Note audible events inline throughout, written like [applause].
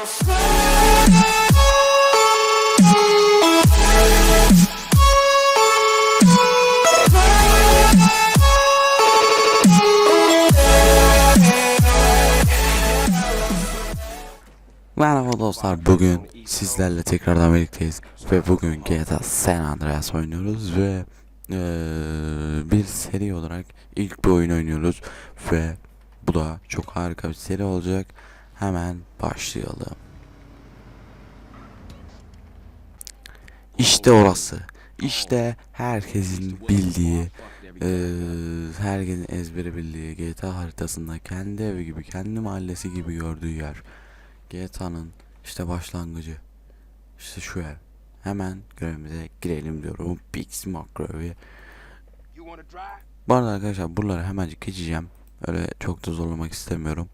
Merhaba dostlar bugün sizlerle tekrardan birlikteyiz ve bugün GTA San Andreas oynuyoruz ve eee, bir seri olarak ilk bir oyun oynuyoruz ve bu da çok harika bir seri olacak hemen başlayalım İşte orası işte herkesin bildiği eee, herkesin ezbere bildiği GTA haritasında kendi evi gibi kendi mahallesi gibi gördüğü yer GTA'nın işte başlangıcı. İşte şu ev. Hemen görevimize girelim diyorum. Wanna drive? Bu arada arkadaşlar buraları hemencik geçeceğim. Öyle çok da zorlamak istemiyorum.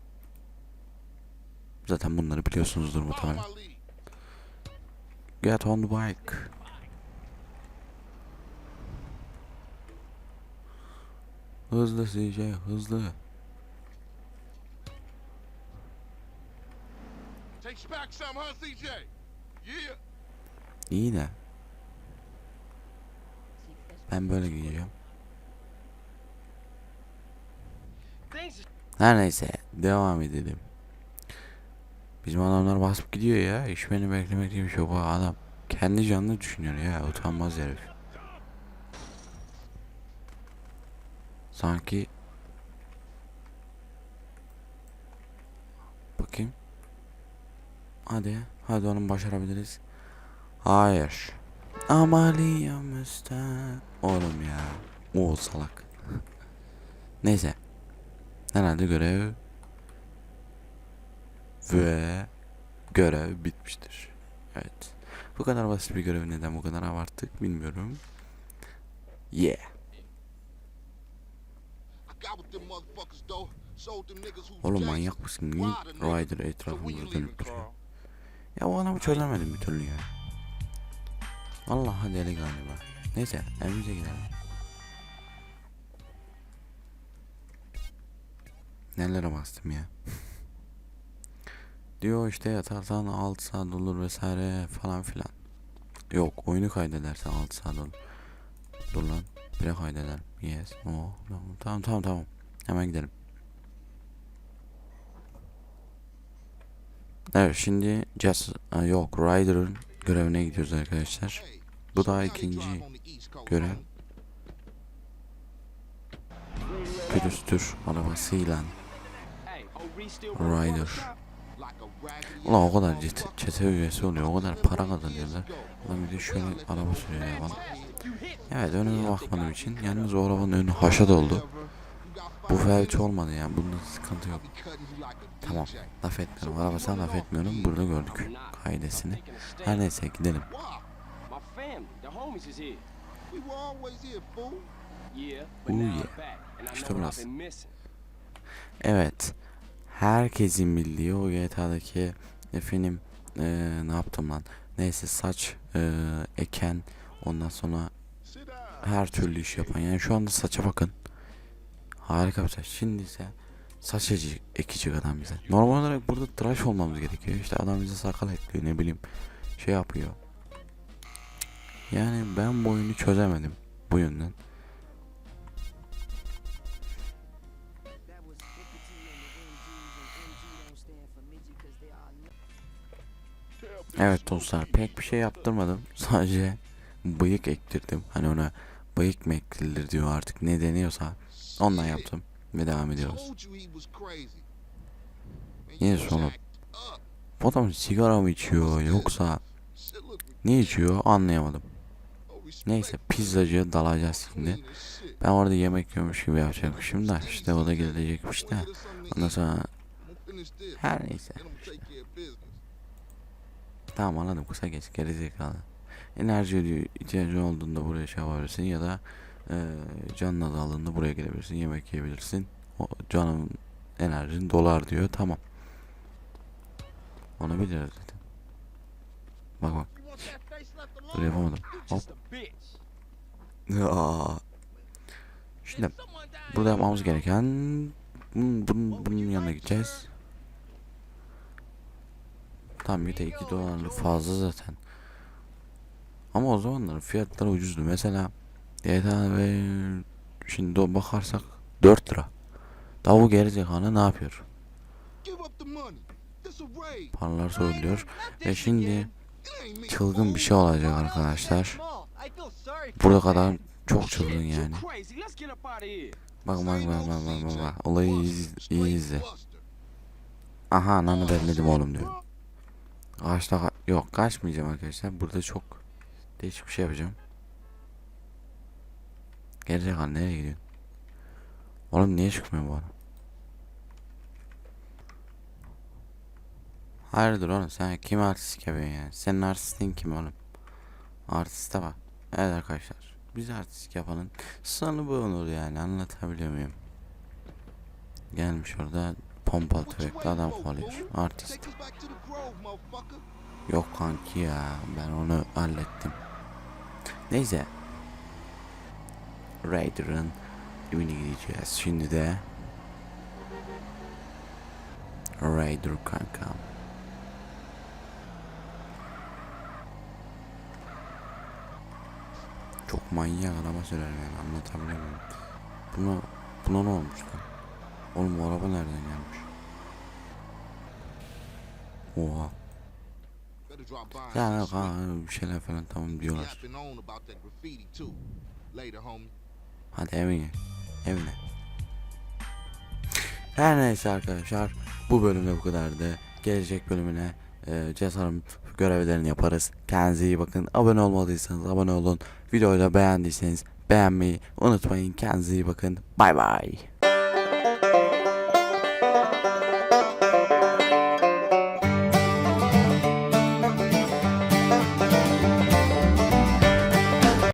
Zaten bunları biliyorsunuzdur muhtemelen. Get on the bike. Hızlı CJ hızlı. İyi de. Ben böyle gideceğim. Her neyse devam edelim. Bizim adamlar basıp gidiyor ya. İş beni beklemek diye bir şey. Bu adam kendi canını düşünüyor ya. Utanmaz herif. Sanki Bakayım. Hadi. Hadi onu başarabiliriz. Hayır. Amaliyamızda. Oğlum ya. O salak. [laughs] Neyse. Herhalde görev ve görev bitmiştir. Evet. Bu kadar basit bir görev neden bu kadar abarttık bilmiyorum. Yeah. Oğlum manyak mısın? Niye? Ryder leaving, dönüp duruyor? Ya o adamı çözemedim bir türlü ya. Vallahi deli galiba. Neyse evimize gidelim. Nelere bastım ya. Diyor işte yatarsan 6 saat olur vesaire falan filan. Yok oyunu kaydedersen 6 saat olur. Dur lan. Bire kaydeder. Yes. Oh, tamam tamam tamam. Hemen gidelim. Evet şimdi Just Aa, yok Ryder'ın görevine gidiyoruz arkadaşlar. Bu you ikinci görev. Külüstür arabasıyla Ryder. Ulan o kadar çete, çete üyesi oluyor. O kadar para kazanıyorlar. Ulan bir de şöyle araba sürüyor ya bana. Evet önüme bakmadığım için. Yalnız o arabanın önü haşa doldu. Bu felç olmadı yani. Bunda sıkıntı yok. Tamam. Laf etmiyorum. Arabasına laf etmiyorum. Burada gördük kaidesini. Her neyse gidelim. Fool. Yeah, İşte burası. Evet. Herkesin bildiği o GTA'daki efendim eee, ne yaptım lan? Neyse saç eee, eken ondan sonra her türlü iş yapan. Yani şu anda saça bakın. Harika bir saç. Şimdi ise saç eci- ekecek adam bize. Normal olarak burada tıraş olmamız gerekiyor. İşte adam bize sakal ekliyor ne bileyim. Şey yapıyor. Yani ben bu oyunu çözemedim bu yönden. Evet dostlar pek bir şey yaptırmadım. [laughs] Sadece bıyık ektirdim. Hani ona bıyık mı ektirilir diyor artık ne deniyorsa. Ondan yaptım ve devam ediyoruz. Yine sonra bu adam sigara mı içiyor yoksa ne içiyor anlayamadım. respect. Neyse pizzacıya dalacağız şimdi. Ben orada yemek yiyormuş gibi yapacakmışım da işte o da gelecekmiş de. Ondan sonra her neyse. Then Tamam anladım kısa geç gerizekalı. Enerji diyor ihtiyacın olduğunda buraya şey yapabilirsin ya da eee canın azaldığında buraya gelebilirsin yemek yiyebilirsin. O canın enerjin dolar diyor tamam. Onu biliyoruz zaten. Bak bak dur yapamadım. Hop. Aa. Şimdi burada yapmamız gereken bunun, bunun, bunun yanına gideceğiz. Tam bir de 2 dolarlık fazla zaten. Ama o zamanlar fiyatlar ucuzdu. Mesela GTA ve şimdi bakarsak 4 lira. Daha bu gerizekalı ne yapıyor? Paralar söylüyor. Ve şimdi çılgın bir şey olacak arkadaşlar. Burada kadar çok çılgın yani. Bak bak bak bak bak bak. Olayı iz- izle. Aha ananı belledim oğlum diyor. Ağaçta yok kaçmayacağım arkadaşlar. Burada çok değişik bir şey yapacağım. Gerizekalı nereye gidiyorsun? Oğlum niye çıkmıyor bu adam? Hayırdır oğlum sen kim artistik yapıyorsun yani? Senin artistin kim oğlum? Artiste bak. Evet arkadaşlar. Biz artistik yapanın sonu bu olur yani anlatabiliyor muyum? Gelmiş orada pompalı tüfekli adam kovalıyor. Artist. Yok kanki ya ben onu hallettim. Neyse. Raider'ın evine gideceğiz. Şimdi de Raider kankam. Çok manyak araba sürer yani anlatabiliyor muyum? Buna, buna ne olmuş lan? Oğlum bu araba nereden gelmiş? Oha. Ya bir şeyler falan tamam diyorlar. Hadi evine. Evine. Her neyse arkadaşlar. Bu bölümde bu kadardı. Gelecek bölümüne e, cesaret görevlerini yaparız. Kendinize iyi bakın. Abone olmadıysanız abone olun. Videoyu da beğendiyseniz beğenmeyi unutmayın. Kendinize iyi bakın. Bay bay.